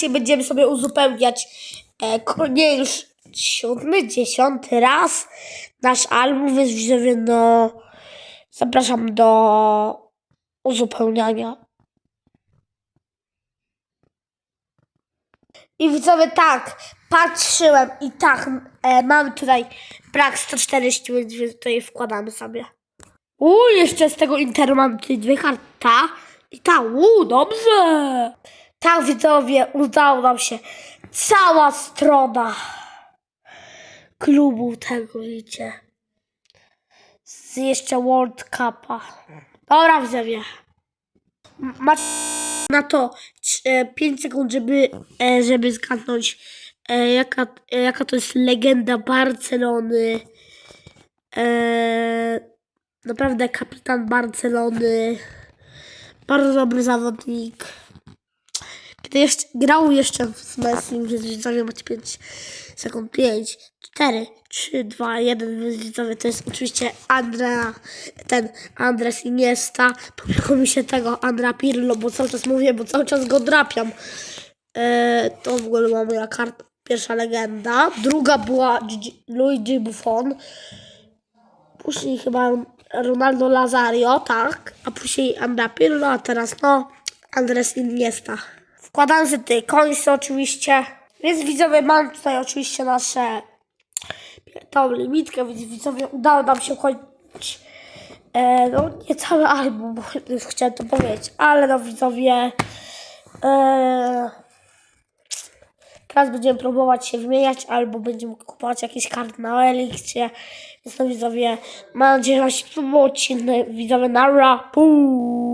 dzisiaj będziemy sobie uzupełniać e, ko- nie już siódmy, dziesiąty raz nasz album, więc widzowie, no zapraszam do uzupełniania. I widzowie, tak, patrzyłem i tak, e, mamy tutaj brak 140, więc tutaj wkładamy sobie. Uuu, jeszcze z tego Interu mam tutaj dwie karty, ta i ta, uuu, dobrze. Tak, widzowie, udało nam się. Cała strona klubu tego, widzicie. Z jeszcze World Cupa. Dobra, widzowie. Macie na to 5 sekund, żeby, e, żeby zgadnąć, e, jaka, e, jaka to jest legenda Barcelony. E, naprawdę kapitan Barcelony. Bardzo dobry zawodnik. Kiedy jeszcze, grał jeszcze z Messi, więc widzowie macie 5 sekund. 5, 4, 3, 2, 1, więc widzowie to jest oczywiście Andrea, ten Andres Iniesta. Pomyliło mi się tego Andrea Pirlo, bo cały czas mówię, bo cały czas go drapiam. E, to w ogóle była moja karta, pierwsza legenda. Druga była Gigi- Luigi Buffon. Później chyba Ronaldo Lazario, tak. A później Andrea Pirlo, a teraz no Andres Iniesta. Wkładam sobie tutaj końce oczywiście. Więc widzowie mam tutaj oczywiście nasze tą limitkę, więc widzowie udało nam się kończyć e, no nie cały album, bo już chciałem to powiedzieć, ale no widzowie e, teraz będziemy próbować się wymieniać albo będziemy kupować jakieś karty na Elixie, więc no widzowie mam nadzieję, że się podobał odcinek, widzowie na rapu.